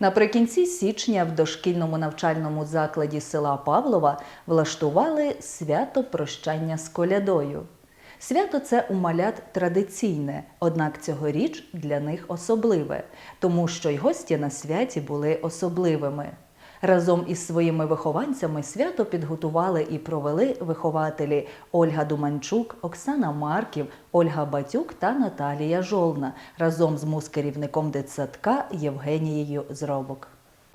Наприкінці січня в дошкільному навчальному закладі села Павлова влаштували свято прощання з колядою. Свято це у малят традиційне, однак цьогоріч для них особливе, тому що й гості на святі були особливими. Разом із своїми вихованцями свято підготували і провели вихователі Ольга Думанчук, Оксана Марків, Ольга Батюк та Наталія Жолна разом з мускерівником дитсадка Євгенією Зробок.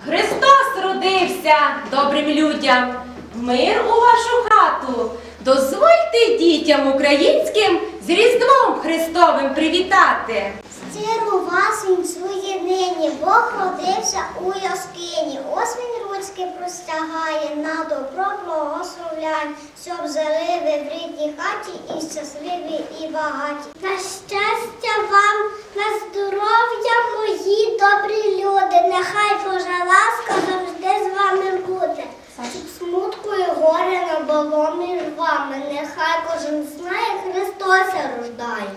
Христос родився добрим людям. Мир у вашу хату. Дозвольте дітям українським з Різдвом Христовим привітати. Щиро вас він сує нині, Бог родився у яскині. Ось він руцьки простягає, на добро благословляє, щоб жили в рідній хаті і щасливі і багаті. На щастя вам, на здоров'я мої добрі люди, нехай Божа ласка завжди з вами буде. Щоб смутку і горе не було між вами, нехай кожен знає, Христося рождає.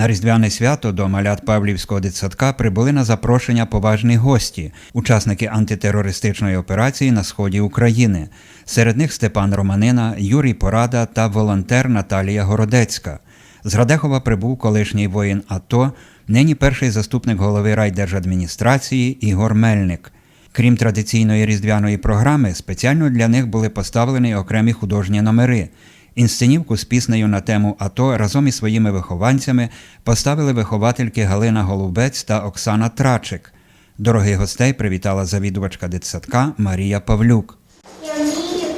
На різдвяне свято до малят Павлівського дитсадка прибули на запрошення поважні гості, учасники антитерористичної операції на сході України. Серед них Степан Романина, Юрій Порада та волонтер Наталія Городецька. З Радехова прибув колишній воїн АТО, нині перший заступник голови райдержадміністрації Ігор Мельник. Крім традиційної різдвяної програми, спеціально для них були поставлені окремі художні номери. Інсценівку з піснею на тему АТО разом із своїми вихованцями поставили виховательки Галина Голубець та Оксана Трачик. Дорогих гостей привітала завідувачка дитсадка Марія Павлюк. Я мрію,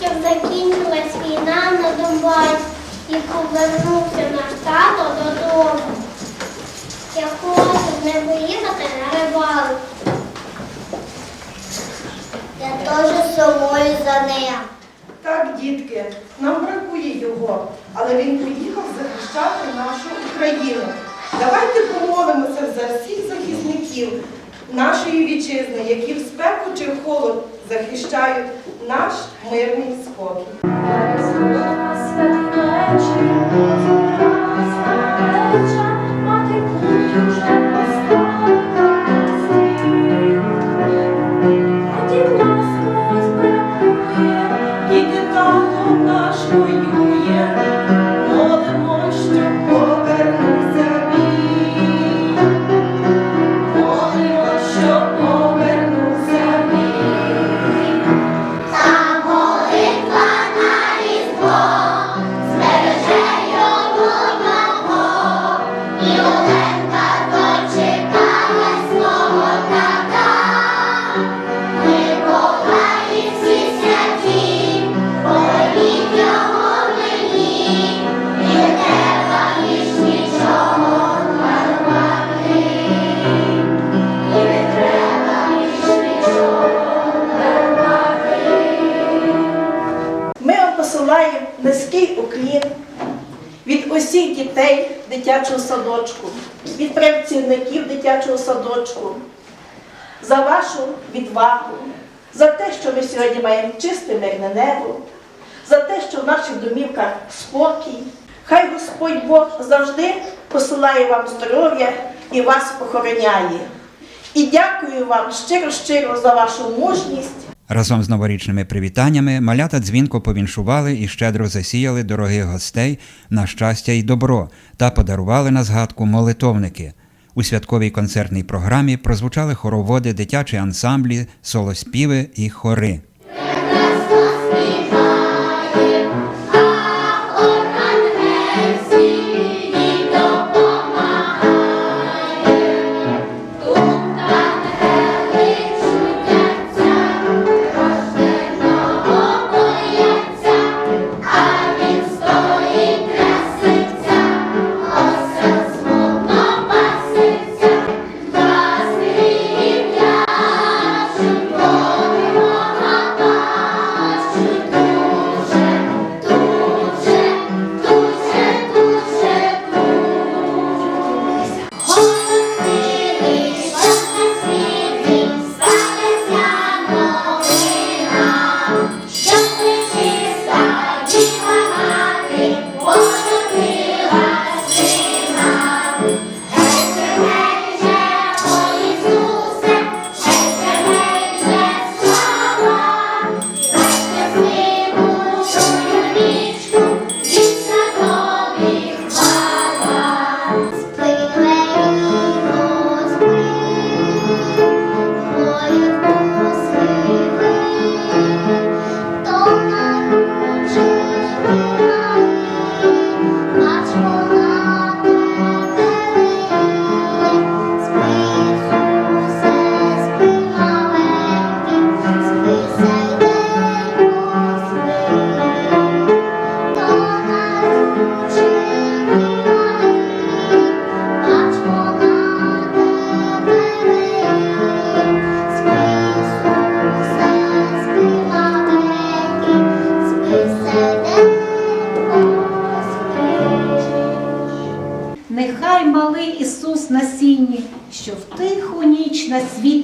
щоб закінчилась війна на Донбасі і повернувся наш тато додому. Я хочу не виїхати на рибалку. Я теж сумую за ним. Так, дітки, нам бракує його, але він поїхав захищати нашу Україну. Давайте помолимося за всіх захисників нашої вітчизни, які в спеку чи в холод захищають наш мирний спокій. Ми низький уклін від усіх дітей дитячого садочку, від працівників дитячого садочку, за вашу відвагу, за те, що ми сьогодні маємо чисте мирне небо, за те, що в наших домівках спокій. Хай Господь Бог завжди посилає вам здоров'я і вас охороняє. І дякую вам щиро-щиро за вашу мужність. Разом з новорічними привітаннями малята дзвінко повіншували і щедро засіяли дорогих гостей на щастя й добро та подарували на згадку молитовники. У святковій концертній програмі прозвучали хороводи, дитячі ансамблі, солоспіви і хори.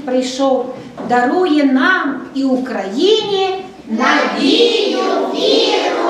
Прийшов, дарує нам і Україні надію, віру